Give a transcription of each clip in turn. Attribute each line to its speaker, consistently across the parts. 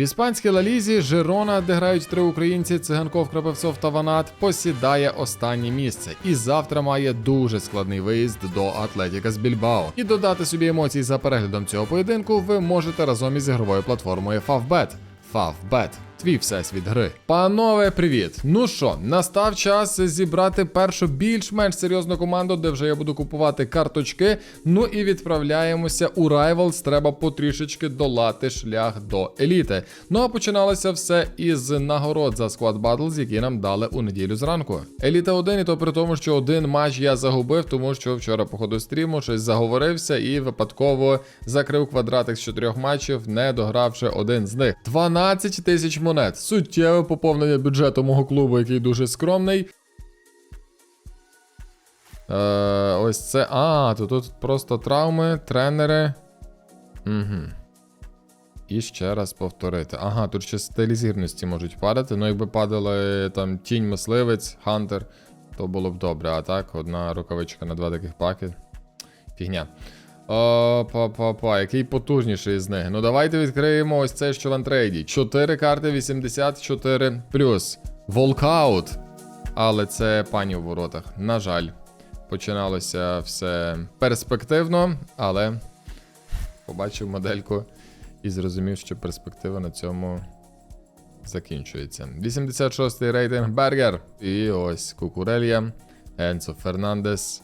Speaker 1: В іспанській лалізі Жирона, де грають три українці Циганков, Крапивцов та Ванат, посідає останнє місце і завтра має дуже складний виїзд до Атлетіка з Більбао. І додати собі емоцій за переглядом цього поєдинку ви можете разом із ігровою платформою Favbet. Favbet. Твій всесвіт гри. Панове, привіт! Ну що, настав час зібрати першу більш-менш серйозну команду, де вже я буду купувати карточки. Ну і відправляємося у Rivals. Треба потрішечки долати шлях до еліти. Ну а починалося все із нагород за Squad Battles, які нам дали у неділю зранку. Еліта 1, і то при тому, що один матч я загубив, тому що вчора по ходу стріму щось заговорився і випадково закрив квадратик з чотирьох матчів, не догравши один з них. 12 тисяч монет. Суттєве поповнення бюджету мого клубу, який дуже скромний. Е, ось це. А, то тут просто травми, тренери. Угу. І ще раз повторити. Ага, тут ще стилі зірності можуть падати. Ну, якби падали там тінь мисливець, хантер, то було б добре. А так, одна рукавичка на два таких паки. Фігня. О, па-па-па, який потужніший з них. Ну давайте відкриємо ось це, що в антрейді. 4 карти 84 Волкаут. Але це пані в воротах. На жаль, починалося все перспективно, але побачив модельку і зрозумів, що перспектива на цьому закінчується. 86-й рейтинг Бергер. І ось Кукурелья, Енцо Фернандес.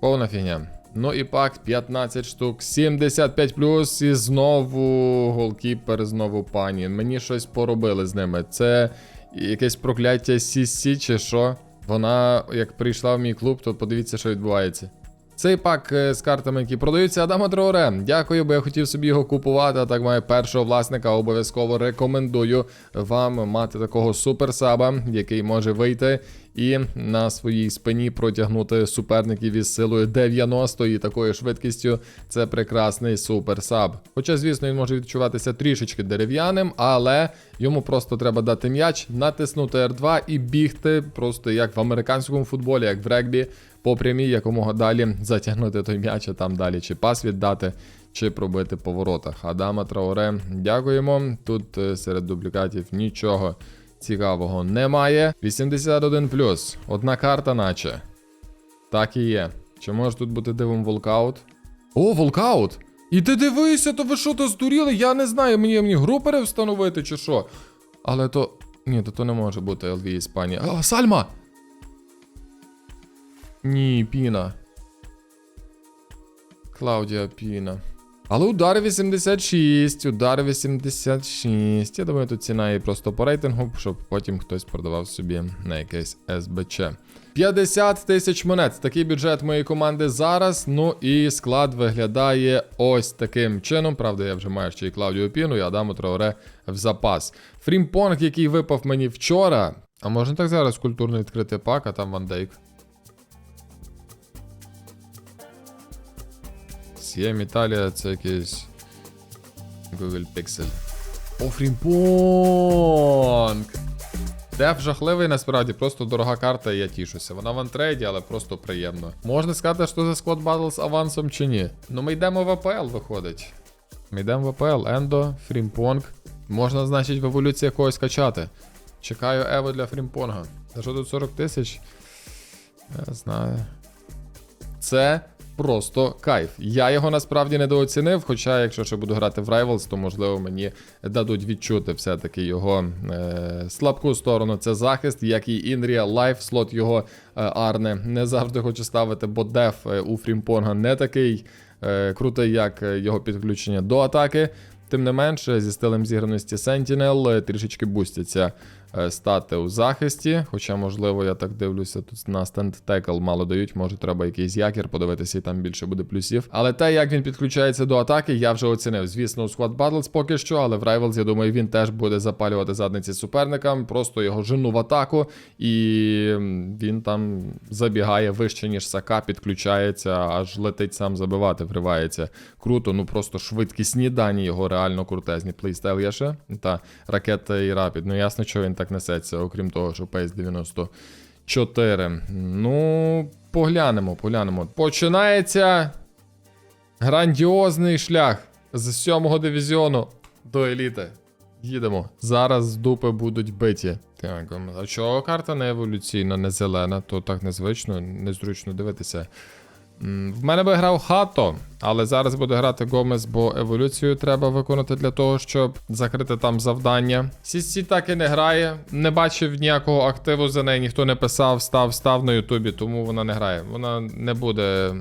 Speaker 1: Повна фігня. Ну і пак 15 штук, 75 плюс, і знову голкіпер, знову пані. Мені щось поробили з ними. Це якесь прокляття Сісі чи що. Вона, як прийшла в мій клуб, то подивіться, що відбувається. Цей пак е, з картами, які продаються, Адама Троуре. Дякую, бо я хотів собі його купувати. А так маю першого власника. Обов'язково рекомендую вам мати такого суперсаба, який може вийти і на своїй спині протягнути суперників із силою 90 і такою швидкістю. Це прекрасний суперсаб. Хоча, звісно, він може відчуватися трішечки дерев'яним, але йому просто треба дати м'яч, натиснути R2 і бігти, просто як в американському футболі, як в регбі, по прямій якомога далі затягнути той м'яч, а там далі чи пас віддати. Чи пробити по воротах. Адама Трауре, дякуємо. Тут е, серед дублікатів нічого цікавого немає. 81 плюс. Одна карта, наче. Так і є. Чи може тут бути дивом волкаут? О, волкаут! І ти дивися, то ви що то здуріли? Я не знаю, мені мені гру перевстановити чи що. Але то. Ні, то то не може бути LV Іспанія. А, Сальма! Ні, Піна. Клаудія Піна. Але удар 86, удар 86. Я думаю, тут ціна і просто по рейтингу, щоб потім хтось продавав собі на якесь СБЧ. 50 тисяч монет. Такий бюджет моєї команди зараз. Ну і склад виглядає ось таким чином. Правда, я вже маю ще і Клаудію Піну, і Адаму Траоре в запас. Фрімпонг, який випав мені вчора. А можна так зараз культурно відкрити пак, а там Ван Дейк. Сієм Італія це якийсь Google Pixel. О, Фрімпонг! Деф жахливий насправді, просто дорога карта, і я тішуся. Вона в антрейді, але просто приємно. Можна сказати, що це Squad Battle з авансом чи ні. Ну ми йдемо в АПЛ, виходить. Ми йдемо в АПЛ, Ендо, Фрімпонг. Можна, значить, в еволюції когось качати. Чекаю Ево для Фрімпонга. За що тут 40 тисяч? Я знаю. Це просто кайф. Я його насправді недооцінив, хоча, якщо ще буду грати в Rivals, то можливо мені дадуть відчути все-таки його е, слабку сторону. Це захист, як і in real слот його е, Арне. Не завжди хочу ставити, бо деф е, у Фрімпонга не такий е, крутий, як е, його підключення до атаки. Тим не менше, зі стилем зіграності Sentinel е, трішечки бустяться стати у захисті. Хоча, можливо, я так дивлюся, тут на стенд текл мало дають, може треба якийсь якір подивитися, і там більше буде плюсів. Але те, як він підключається до атаки, я вже оцінив. Звісно, у Squad Battles поки що, але в Rivals, я думаю, він теж буде запалювати задниці суперникам. Просто його жену в атаку, і він там забігає вище, ніж Сака, підключається, аж летить сам забивати, вривається. Круто, ну просто швидкісні дані його реально крутезні. Плейстайл є ще. Та ракета і рапід. Ну ясно, що він так несеться, окрім того, що пейс 94. Ну, поглянемо, поглянемо. Починається грандіозний шлях з сьомого дивізіону до еліти. Їдемо. Зараз дупи будуть биті. Так, а чого карта не еволюційна, не зелена, то так незвично, незручно дивитися. В мене би грав хато, але зараз буде грати Гомес, бо еволюцію треба виконати для того, щоб закрити там завдання. Сісі так і не грає. Не бачив ніякого активу за неї, ніхто не писав, став, став на Ютубі, тому вона не грає. Вона не буде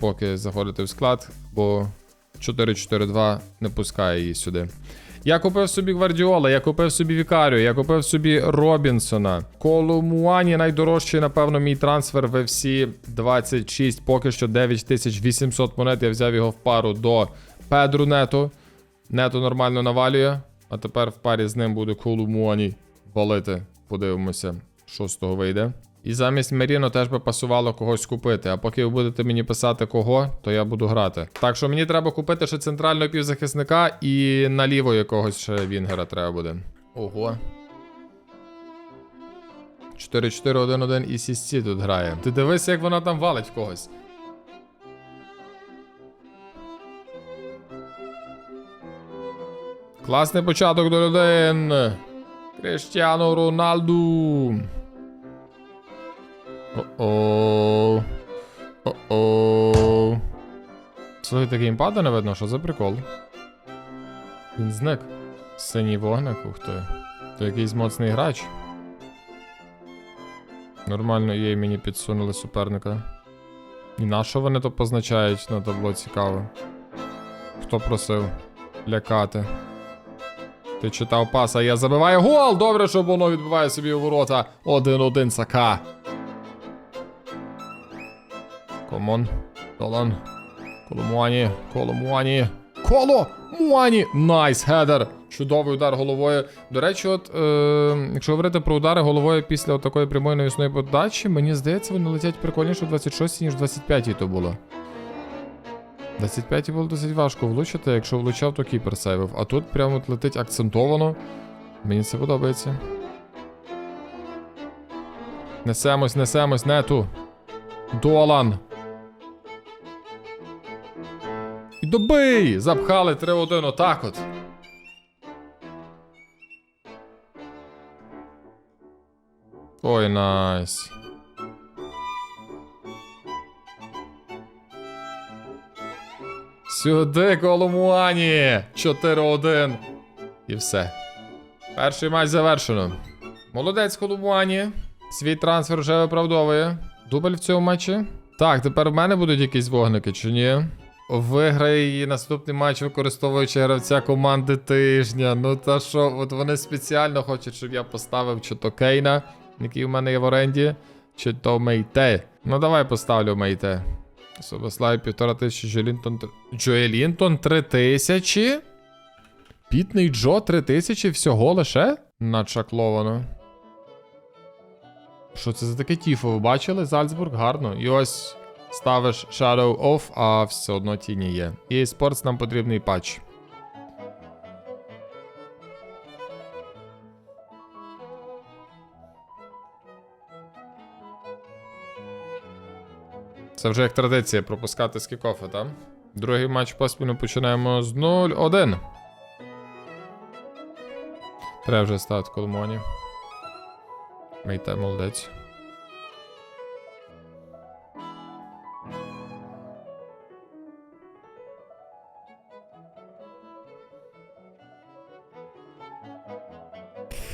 Speaker 1: поки заходити в склад, бо 4-4-2 не пускає її сюди. Я купив собі Гвардіола, я купив собі Вікарію, я купив собі Робінсона. Колумуані найдорожчий, напевно, мій трансфер в FC 26, поки що 9800 монет. Я взяв його в пару до Педру Нету. Нету нормально навалює. А тепер в парі з ним буде Колумуані валити. Подивимося, що з того вийде. І замість Меріно теж би пасувало когось купити. А поки ви будете мені писати кого, то я буду грати. Так що мені треба купити ще центрального півзахисника і наліво якогось ще Вінгера треба буде. Ого. 4-4-1-1 і Сісці тут грає. Ти дивись, як вона там валить в когось. Класний початок до один. Кріштіану Роналду. О-о. О-о. Слухайте, геймпада не видно, що за прикол? Він зник. Синій вогник, ух ти. То якийсь моцний грач. Нормально їй мені підсунули суперника. І на що вони то позначають на табло цікаво. Хто просив лякати? Ти читав пас, а я забиваю гол! Добре, що воно відбиває собі у ворота. 1-1 Сака. Комон. Долан. Коломуані. Коломуані. Коло! Муані! Найс, хедер! Чудовий удар головою. До речі, от, е, якщо говорити про удари головою після от такої прямої навісної подачі, мені здається, вони летять прикольніше в 26-й, ніж в 25 то було. 25 було досить важко влучити, якщо влучав, то кіпер сейвив. А тут прямо от летить акцентовано. Мені це подобається. Несемось, несемось, нету. Долан. І добий! Запхали 3-1 отак от. Ой, найс. Сюди, Коломуані! 4-1. І все. Перший матч завершено. Молодець Коломуані. Свій трансфер вже виправдовує. Дубль в цьому матчі. Так, тепер в мене будуть якісь вогники, чи ні? Виграє її наступний матч, використовуючи гравця команди тижня. Ну та що, от вони спеціально хочуть, щоб я поставив чи то Кейна, який в мене є в оренді, чи то Мейте. Ну давай поставлю Мейте. Собославі півтора тисячі, Джоелінтон... Джоелінтон три тисячі? Пітний Джо три тисячі всього лише? Начакловано. Що це за таке тіфо? Ви бачили? Зальцбург гарно. І ось ставиш Shadow Off, а все одно тіні є. І Sports нам потрібний патч. Це вже як традиція пропускати з кікофа, так? Другий матч поспіль ми починаємо з 0-1. Треба вже стати Коломоні. Мейте, молодець.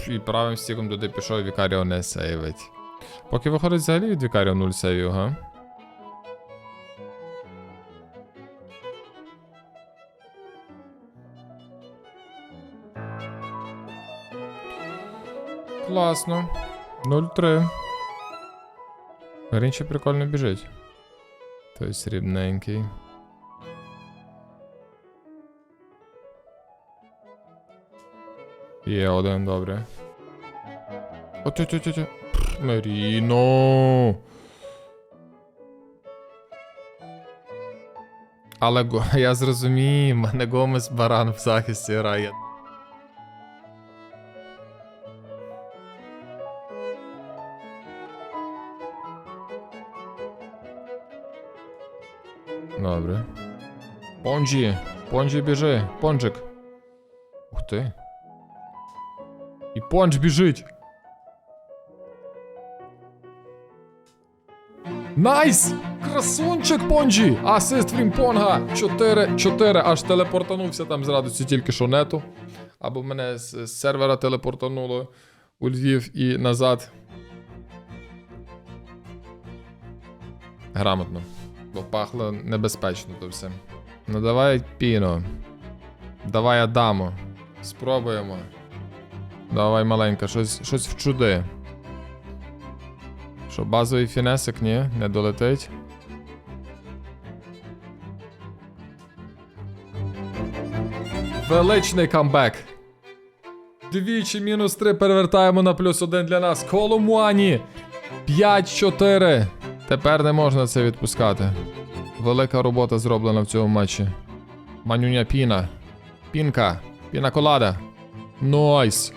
Speaker 1: І правим стіком туди пішов Вікаріо не сейвить. Поки виходить взагалі від Вікаріо 0 сейвів, га? Класно. 0-3. Грінче прикольно біжить. Той срібненький. Є один, добре. от тю тю тю тю Меріно. Але го- я зрозумів, мене Гомес баран в захисті грає. Добре. Понджі, Понджі біжи, понджик. ти. І понч біжить. Найс! Красунчик Понджі! Асист Фрімпонга! 4-4, аж телепортанувся там з радості тільки що нету. Або мене з сервера телепортануло у Львів і назад. Грамотно. Бо пахло небезпечно то все. Ну давай піно. Давай Адамо. Спробуємо. Давай маленька, щось, щось вчуди. Що, базовий фінесик, ні, не долетить. Величний камбек. Двічі мінус 3 перевертаємо на плюс 1 для нас. Колумуані. 5-4. Тепер не можна це відпускати. Велика робота зроблена в цьому матчі. Манюня піна. Пінка. Піна колада. Найс.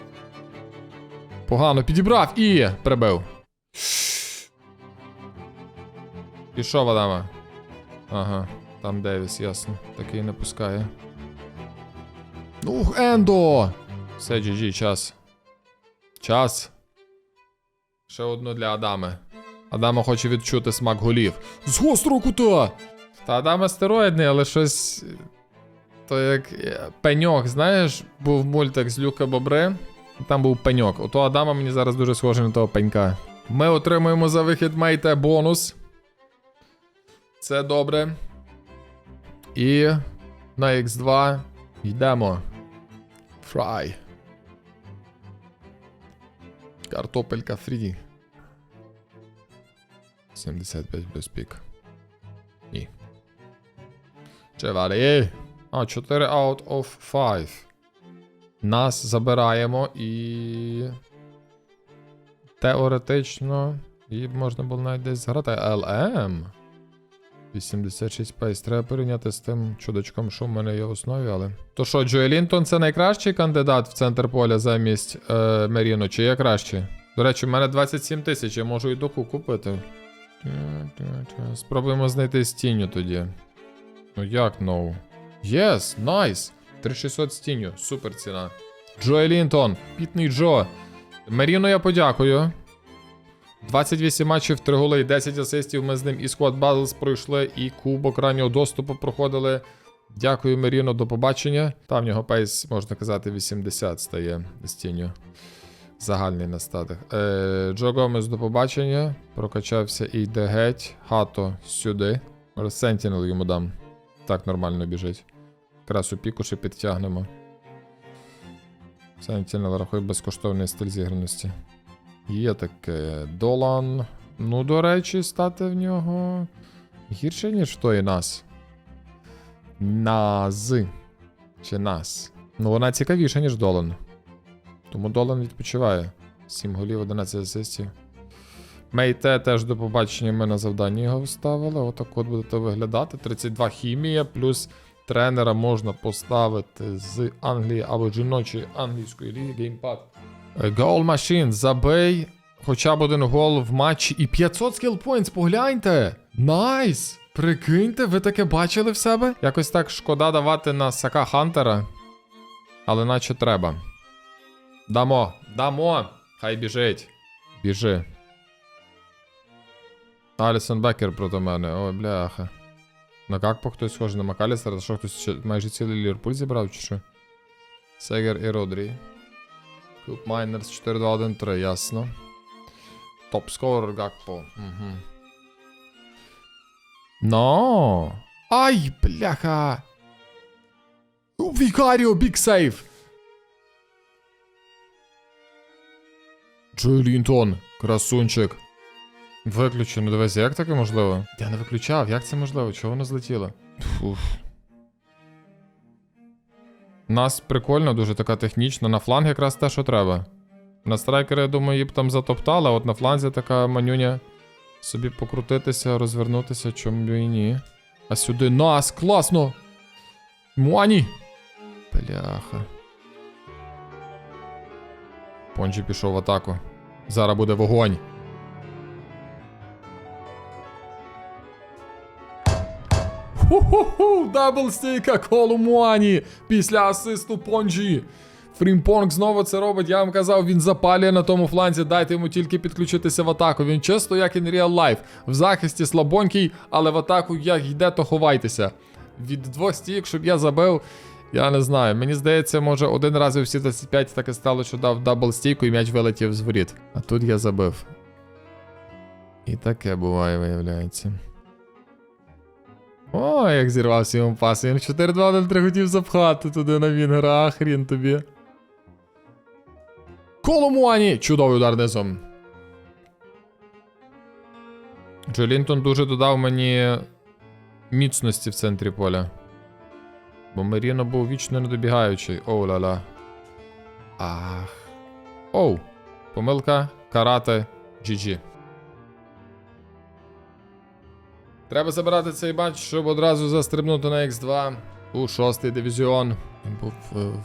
Speaker 1: Погано підібрав і прибив. Пішов Адама. Ага, там Девіс, ясно. Такий не пускає. Ух, Ендо! Все, GG, час. Час. Ще одну для Адами. Адама хоче відчути смак голів. З гострого кута! Та Адама стероїдний, але щось. То як е, пеньок, знаєш, був мультик з Люка Бобри. Там був пеньок. Ото Адама мені зараз дуже схоже на того пенька. Ми отримуємо за вихід мейте бонус. Це добре. І на X2 йдемо. Фрай. Картопелька фрі. 75 без пік. Ні. Чеварі. А, 4 out of 5. Нас забираємо і. Теоретично. І можна було навіть десь зграти. LM. 86 пейс. Треба порівняти з тим чудачком, що в мене є в основі, але. То що, Джоель Лінтон це найкращий кандидат в центр поля замість е, Меріно, чи є кращий? До речі, в мене 27 тисяч, я можу і доку купити. Спробуємо знайти з тінню тоді. Ну як no? Єс, найс! 3600 з тінню, супер ціна. Джоель Лінтон, пітний Джо. Меріно я подякую. 28 матчів, 3 голи і 10 асистів. Ми з ним і Squad Battles пройшли, і кубок раннього доступу проходили. Дякую, Меріно, до побачення. Там в нього пейс, можна казати, 80 стає з тінню. Загальний на статах. Е, Джо Гомес до побачення. Прокачався і йде геть. Хато сюди. Сентінел йому дам. Так нормально біжить. Якраз у піку ще підтягнемо. Сентінел рахує безкоштовний стиль зіграності. Є таке. Долан. Ну, до речі, стати в нього гірше, ніж в той нас. Наз. Чи нас. Ну, вона цікавіша, ніж Долан. Тому Долан відпочиває. 7 голів, 11 асистів. Мейте теж до побачення ми на завданні його вставили. Отак от буде то виглядати. 32 хімія, плюс тренера можна поставити з Англії або жіночої англійської ліги геймпад. Гол Machine, забий хоча б один гол в матчі і 500 скіл points, погляньте! Найс! Прикиньте, ви таке бачили в себе? Якось так шкода давати на Сака Хантера. Але наче треба. Дамо, дамо! Хай біжить. Біжи. Алісон Бекер проти мене. Ой, бляха. На Какпо хтось схожий на Макалістера, що хтось ще майже цілий Ліверпуль зібрав, чи що? Сегер і Родрі. Куб Майнерс 4-2-1-3, ясно. Топ-скорер Гакпо. Угу. Но. Ай, бляха. Вікаріо, бік сейф. Джой Лінтон, красунчик. Виключено, дивись, як таке можливо? Я не виключав, як це можливо? Чого воно злетіло? Фуф. Нас прикольно, дуже така технічна. На фланг якраз те, що треба. На страйкери, я думаю, її б там затоптали, а от на фланзі така манюня. Собі покрутитися, розвернутися, чому і ні. А сюди нас, класно! Муані! Бляха. Пончі пішов в атаку. Зараз буде вогонь. Ху-ху-ху! Дабл стейка колу Муані після асисту Понджі. Фрімпонг знову це робить. Я вам казав, він запалює на тому фланзі. Дайте йому тільки підключитися в атаку. Він чисто як in real life. В захисті слабонький, але в атаку як йде, то ховайтеся. Від двох стійок, щоб я забив. Я не знаю. Мені здається, може один раз у всі 25 так і стало, що дав дабл стійку і м'яч вилетів з воріт. А тут я забив. І таке буває, виявляється. О, як зірвався йому пас. Він 4-2-0-3 хотів запхати туди на Вінгера, а хрін тобі. Коломуані! Чудовий удар низом. Джолінтон дуже додав мені міцності в центрі поля. Бо Меріно був вічно недобігаючий. Оу ла-ла. Ах. Оу. Помилка. Карате. GG. Треба забирати цей матч, щоб одразу застрибнути на X2 у шостий дивізіон. Він був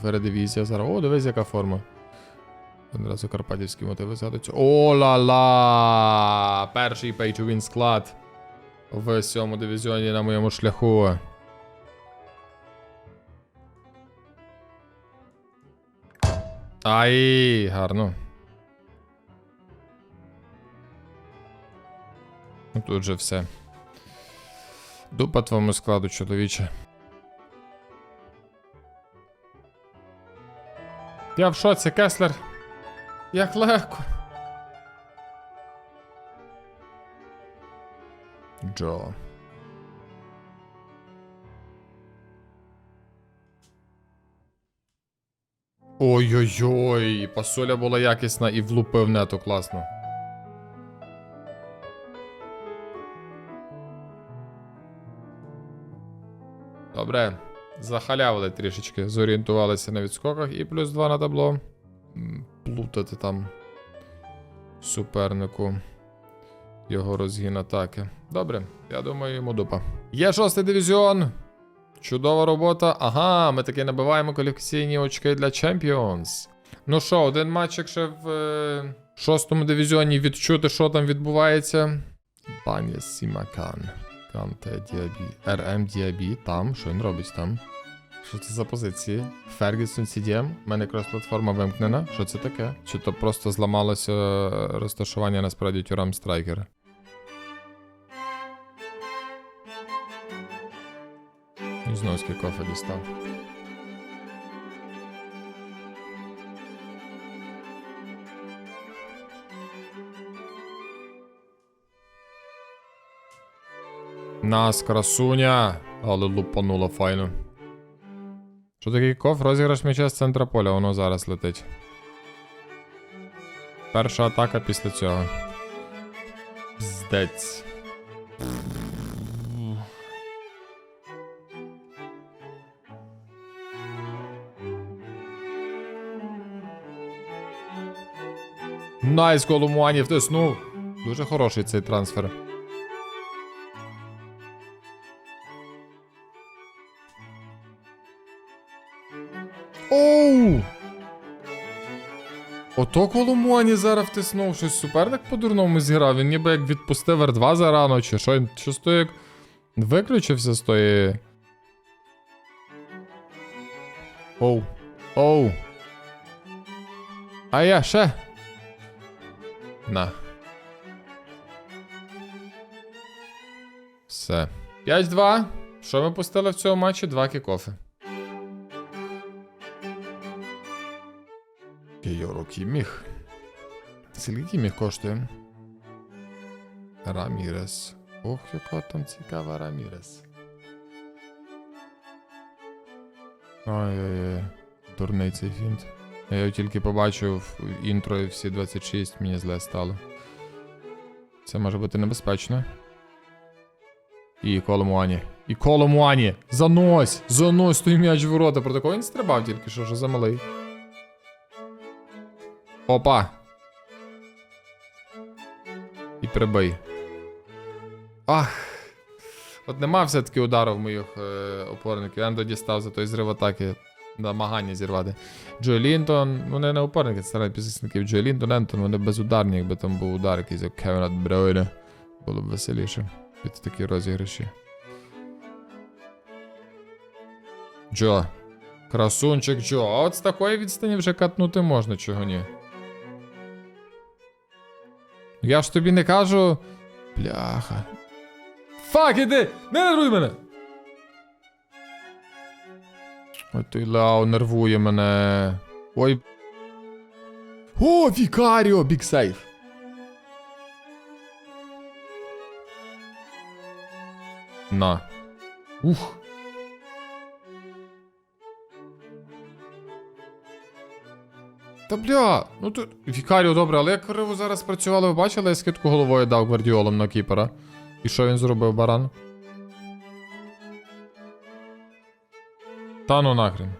Speaker 1: в Ередивізія зараз. О, дивись, яка форма. Одразу карпатівські мотиви згадуються. О ла ла Перший pay to win склад в сьомому дивізіоні на моєму шляху. Ай, гарно. Ну тут же все. Дупа твоєму складу, чоловіче. Я в шоці, Кеслер. Як легко. Джо. Ой-ой-ой, пасоля була якісна і влупив нету класно. Добре, захалявили трішечки, зорієнтувалися на відскоках і плюс 2 на табло. Плутати там супернику його розгін атаки. Добре, я думаю, йому дупа. Є шостий дивізіон. Чудова робота. Ага, ми таки набиваємо кваліфікаційні очки для Champions. Ну що, один матчик ще в е, шостому дивізіоні відчути, що там відбувається. Баня Сімакан. Діабі. РМ Діабі. Там, що він робить там? Що це за позиції? Фергюсон CDM. У мене якраз платформа вимкнена. Що це таке? Чи то просто зламалося е, розташування насправді тюрам страйкера? І знову з дістав. Нас, красуня! Але лупанула файно. Що таке кіф? Розіграш м'яча з центра поля, воно зараз летить. Перша атака після цього. Здець. Найс Колумуані втиснув. Дуже хороший цей трансфер. Ото Колумуані зараз втиснув щось суперник по-дурному зіграв. Він ніби як відпустив R2 зарано, чи що чисто як виключився з тої. Оу. Оу. А я ще. На. Все. 5-2. Що ми пустили в цьому матчі? Два кікофи. Кіміх. Скільки Кіміх коштує? Рамірес. Ох, яка там цікава Рамірес. Ой-ой-ой. Дурний цей фінт. Я його тільки побачив інтро і всі 26, мені зле стало. Це може бути небезпечно. І Коломуані. І Коломуані! Занось! Занось той м'яч в ворота. Про такого він стрибав тільки що вже замалий. Опа. І прибий. Ах. От нема все-таки удару в моїх е, опорників. Ендо дістав за той зрив атаки. Намагання зірвати. Джой Лінтон, вони не опорники, це старі пісисників. Джой Лінтон, Ентон, вони безударні, якби там був удар якийсь як Кевіна Бройна. Було б веселіше під такі розіграші. Джо. Красунчик Джо. А от з такої відстані вже катнути можна, чого ні. Я ж тобі не кажу. Бляха. Фак, іди! Не нервуй мене! Ой, той Лео нервує мене. Ой. О, Вікаріо, бік сейф. На. Ух. Та бля, ну тут Вікаріо добре, але як криво зараз працювали, ви бачили, я скидку головою дав гвардіолом на кіпера. І що він зробив, баран? Та ну нахрен.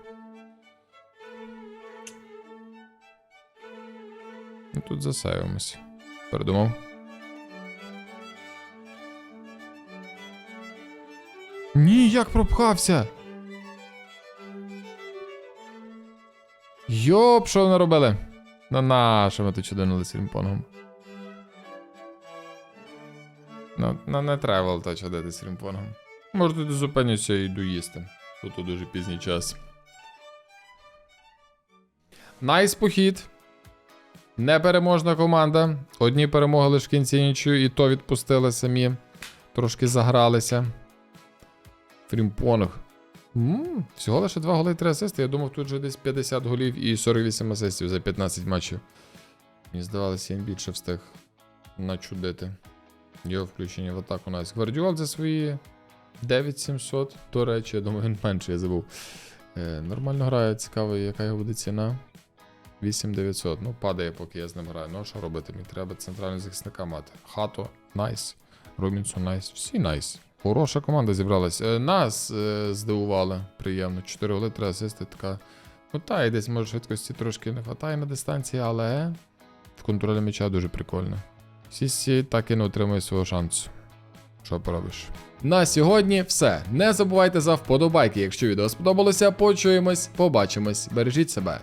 Speaker 1: Ну тут засейвимось. Передумав. Ні, як пропхався. Йоп, що вони робили? На нашому тут чудинули з. Ну, на не треба то чадити з рімпонгом. Може тут зупинюся і йду їсти. Тут дуже пізній час. Найс похід. Непереможна команда. Одні перемоги лише кінці нічого, і то відпустили самі. Трошки загралися. Фрімпонг. Ммм, всього лише 2 голи і 3 асисти. Я думав, тут вже десь 50 голів і 48 асистів за 15 матчів. Мені здавалося, він більше встиг начудити. Його включення в атаку нас. Гвардіол за свої 9700. До речі, я думаю, він менше я забув. Е, нормально грає, цікаво, яка його буде ціна. 8900. Ну, падає, поки я з ним граю. Ну, а що робити? Мені треба центрального захисника мати. Хато, найс. Робінсон, найс. Всі найс. Хороша команда зібралась. Е, нас е, здивували. Приємно. 4 голи, 3 асисти. Така. Ну та, і десь може швидкості трошки не вистачає на дистанції, але в контролі м'яча дуже прикольно. Сісі так і не отримує свого шансу. Що поробиш? На сьогодні все. Не забувайте за вподобайки. Якщо відео сподобалося, почуємось, побачимось. Бережіть себе.